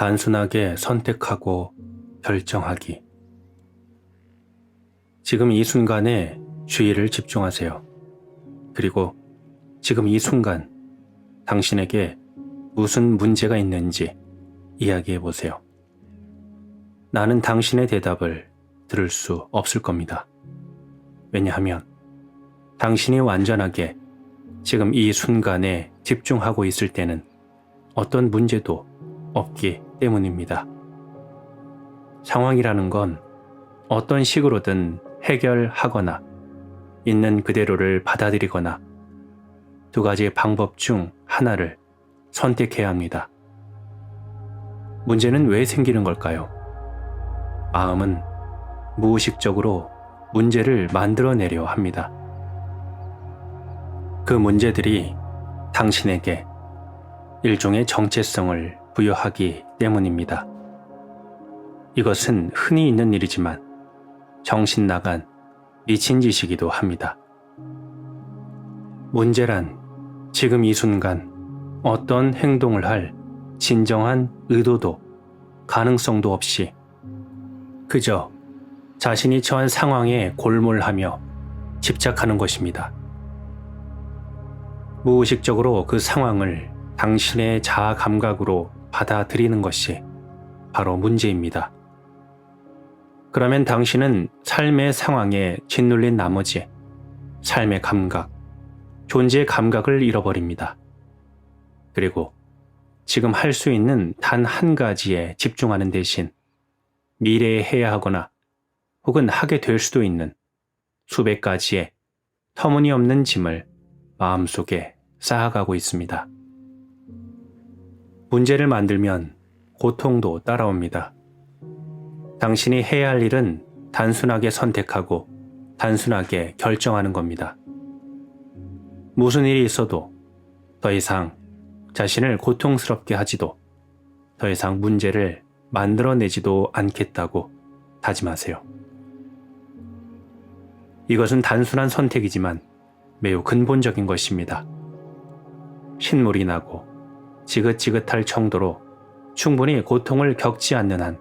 단순하게 선택하고 결정하기. 지금 이 순간에 주의를 집중하세요. 그리고 지금 이 순간 당신에게 무슨 문제가 있는지 이야기해 보세요. 나는 당신의 대답을 들을 수 없을 겁니다. 왜냐하면 당신이 완전하게 지금 이 순간에 집중하고 있을 때는 어떤 문제도 없기 때문입니다. 상황이라는 건 어떤 식으로든 해결하거나 있는 그대로를 받아들이거나 두 가지 방법 중 하나를 선택해야 합니다. 문제는 왜 생기는 걸까요? 마음은 무의식적으로 문제를 만들어내려 합니다. 그 문제들이 당신에게 일종의 정체성을 부여하기 때문입니다. 이것은 흔히 있는 일이지만 정신 나간 미친 짓이기도 합니다. 문제란 지금 이 순간 어떤 행동을 할 진정한 의도도 가능성도 없이 그저 자신이 처한 상황에 골몰하며 집착하는 것입니다. 무의식적으로 그 상황을 당신의 자아 감각으로 받아들이는 것이 바로 문제입니다. 그러면 당신은 삶의 상황에 짓눌린 나머지 삶의 감각, 존재의 감각을 잃어버립니다. 그리고 지금 할 수 있는 단 한 가지에 집중하는 대신 미래에 해야 하거나 혹은 하게 될 수도 있는 수백 가지의 터무니없는 짐을 마음속에 쌓아가고 있습니다. 문제를 만들면 고통도 따라옵니다. 당신이 해야 할 일은 단순하게 선택하고 단순하게 결정하는 겁니다. 무슨 일이 있어도 더 이상 자신을 고통스럽게 하지도 더 이상 문제를 만들어내지도 않겠다고 다짐하세요. 이것은 단순한 선택이지만 매우 근본적인 것입니다. 신물이 나고 지긋지긋할 정도로 충분히 고통을 겪지 않는 한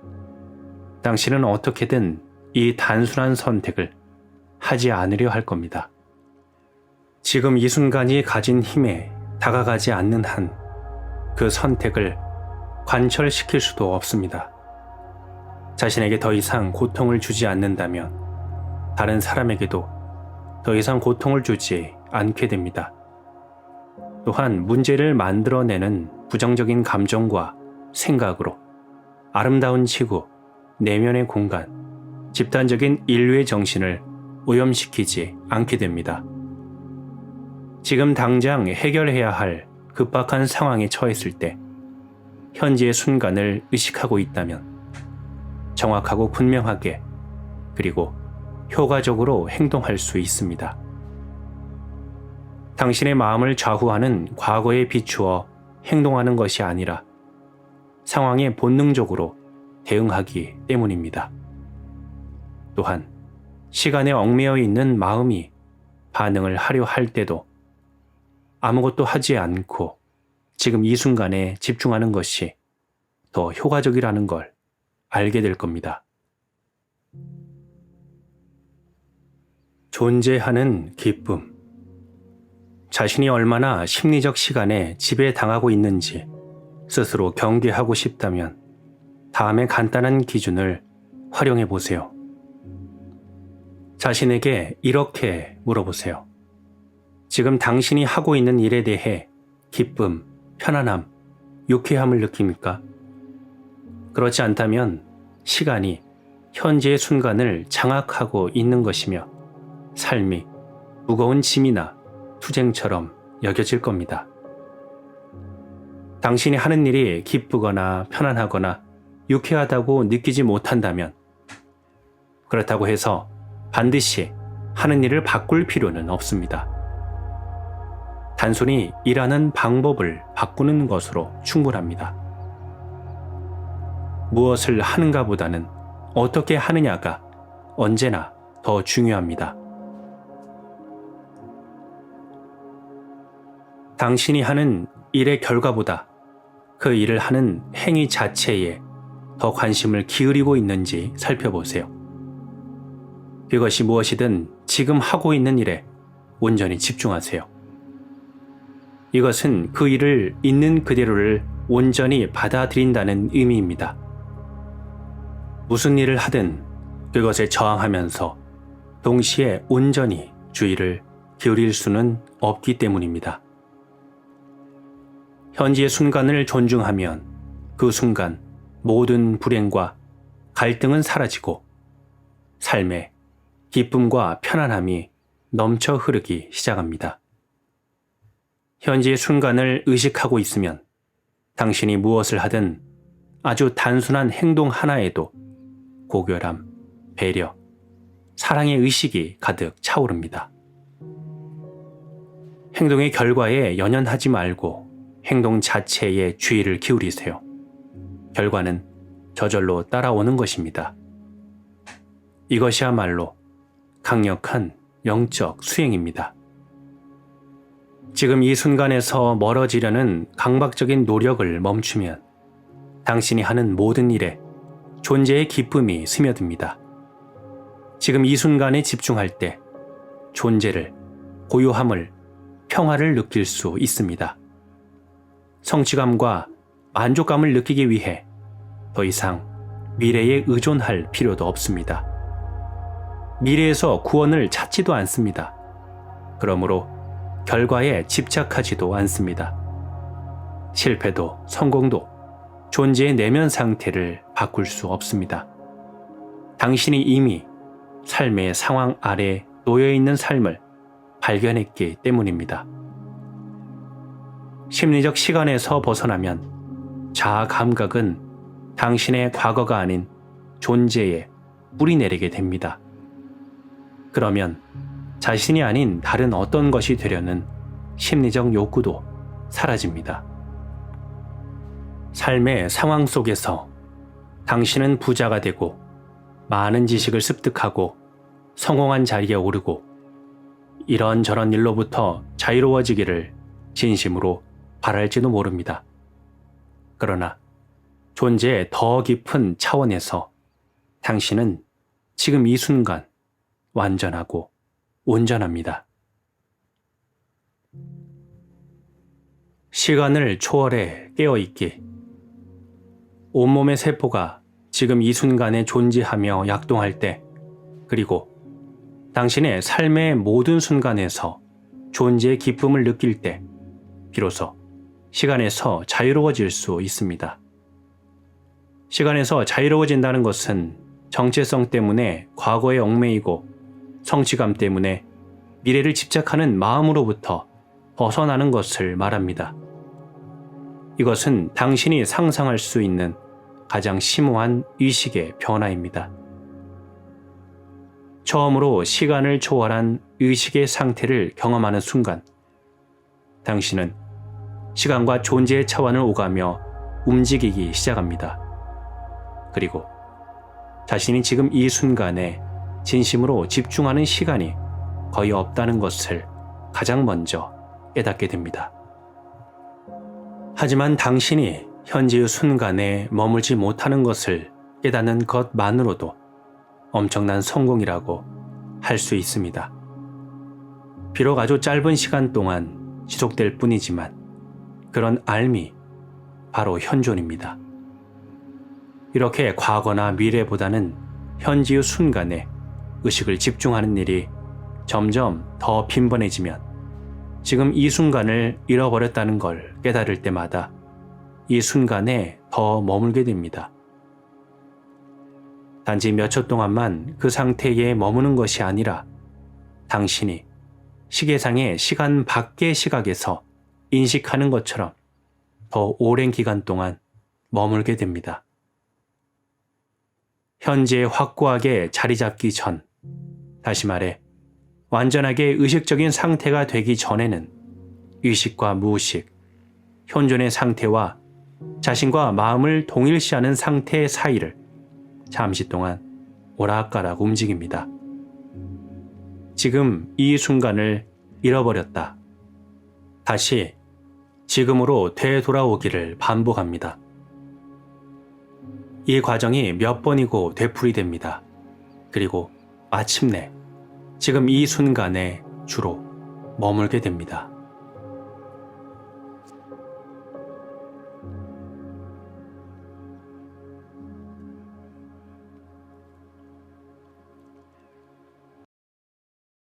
당신은 어떻게든 이 단순한 선택을 하지 않으려 할 겁니다. 지금 이 순간이 가진 힘에 다가가지 않는 한 그 선택을 관철시킬 수도 없습니다. 자신에게 더 이상 고통을 주지 않는다면 다른 사람에게도 더 이상 고통을 주지 않게 됩니다. 또한 문제를 만들어내는 부정적인 감정과 생각으로 아름다운 지구, 내면의 공간, 집단적인 인류의 정신을 오염시키지 않게 됩니다. 지금 당장 해결해야 할 급박한 상황에 처했을 때 현재의 순간을 의식하고 있다면 정확하고 분명하게 그리고 효과적으로 행동할 수 있습니다. 당신의 마음을 좌우하는 과거에 비추어 행동하는 것이 아니라 상황에 본능적으로 대응하기 때문입니다. 또한 시간에 얽매여 있는 마음이 반응을 하려 할 때도 아무것도 하지 않고 지금 이 순간에 집중하는 것이 더 효과적이라는 걸 알게 될 겁니다. 존재하는 기쁨. 자신이 얼마나 심리적 시간에 지배당하고 있는지 스스로 경계하고 싶다면 다음에 간단한 기준을 활용해 보세요. 자신에게 이렇게 물어보세요. 지금 당신이 하고 있는 일에 대해 기쁨, 편안함, 유쾌함을 느낍니까? 그렇지 않다면 시간이 현재의 순간을 장악하고 있는 것이며 삶이 무거운 짐이나 투쟁처럼 여겨질 겁니다. 당신이 하는 일이 기쁘거나 편안하거나 유쾌하다고 느끼지 못한다면 그렇다고 해서 반드시 하는 일을 바꿀 필요는 없습니다. 단순히 일하는 방법을 바꾸는 것으로 충분합니다. 무엇을 하는가 보다는 어떻게 하느냐가 언제나 더 중요합니다. 당신이 하는 일의 결과보다 그 일을 하는 행위 자체에 더 관심을 기울이고 있는지 살펴보세요. 그것이 무엇이든 지금 하고 있는 일에 온전히 집중하세요. 이것은 그 일을 있는 그대로를 온전히 받아들인다는 의미입니다. 무슨 일을 하든 그것에 저항하면서 동시에 온전히 주의를 기울일 수는 없기 때문입니다. 현지의 순간을 존중하면 그 순간 모든 불행과 갈등은 사라지고 삶에 기쁨과 편안함이 넘쳐 흐르기 시작합니다. 현지의 순간을 의식하고 있으면 당신이 무엇을 하든 아주 단순한 행동 하나에도 고결함, 배려, 사랑의 의식이 가득 차오릅니다. 행동의 결과에 연연하지 말고 행동 자체에 주의를 기울이세요. 결과는 저절로 따라오는 것입니다. 이것이야말로 강력한 영적 수행입니다. 지금 이 순간에서 멀어지려는 강박적인 노력을 멈추면 당신이 하는 모든 일에 존재의 기쁨이 스며듭니다. 지금 이 순간에 집중할 때 존재를, 고요함을, 평화를 느낄 수 있습니다. 성취감과 만족감을 느끼기 위해 더 이상 미래에 의존할 필요도 없습니다. 미래에서 구원을 찾지도 않습니다. 그러므로 결과에 집착하지도 않습니다. 실패도 성공도 존재의 내면 상태를 바꿀 수 없습니다. 당신이 이미 삶의 상황 아래 놓여 있는 삶을 발견했기 때문입니다. 심리적 시간에서 벗어나면 자아 감각은 당신의 과거가 아닌 존재에 뿌리 내리게 됩니다. 그러면 자신이 아닌 다른 어떤 것이 되려는 심리적 욕구도 사라집니다. 삶의 상황 속에서 당신은 부자가 되고 많은 지식을 습득하고 성공한 자리에 오르고 이런저런 일로부터 자유로워지기를 진심으로 바랄지도 모릅니다. 그러나 존재의 더 깊은 차원에서 당신은 지금 이 순간 완전하고 온전합니다. 시간을 초월해 깨어있기. 온몸의 세포가 지금 이 순간에 존재하며 약동할 때, 그리고 당신의 삶의 모든 순간에서 존재의 기쁨을 느낄 때, 비로소 시간에서 자유로워질 수 있습니다. 시간에서 자유로워진다는 것은 정체성 때문에 과거에 얽매이고 성취감 때문에 미래를 집착하는 마음으로부터 벗어나는 것을 말합니다. 이것은 당신이 상상할 수 있는 가장 심오한 의식의 변화입니다. 처음으로 시간을 초월한 의식의 상태를 경험하는 순간, 당신은 시간과 존재의 차원을 오가며 움직이기 시작합니다. 그리고 자신이 지금 이 순간에 진심으로 집중하는 시간이 거의 없다는 것을 가장 먼저 깨닫게 됩니다. 하지만 당신이 현재의 순간에 머물지 못하는 것을 깨닫는 것만으로도 엄청난 성공이라고 할 수 있습니다. 비록 아주 짧은 시간 동안 지속될 뿐이지만 그런 알미 바로 현존입니다. 이렇게 과거나 미래보다는 현지의 순간에 의식을 집중하는 일이 점점 더 빈번해지면 지금 이 순간을 잃어버렸다는 걸 깨달을 때마다 이 순간에 더 머물게 됩니다. 단지 몇 초 동안만 그 상태에 머무는 것이 아니라 당신이 시계상의 시간 밖의 시각에서 인식하는 것처럼 더 오랜 기간 동안 머물게 됩니다. 현재에 확고하게 자리 잡기 전, 다시 말해, 완전하게 의식적인 상태가 되기 전에는 의식과 무의식, 현존의 상태와 자신과 마음을 동일시하는 상태 사이를 잠시 동안 오락가락 움직입니다. 지금 이 순간을 잃어버렸다. 다시 지금으로 되돌아오기를 반복합니다. 이 과정이 몇 번이고 되풀이됩니다. 그리고 마침내 지금 이 순간에 주로 머물게 됩니다.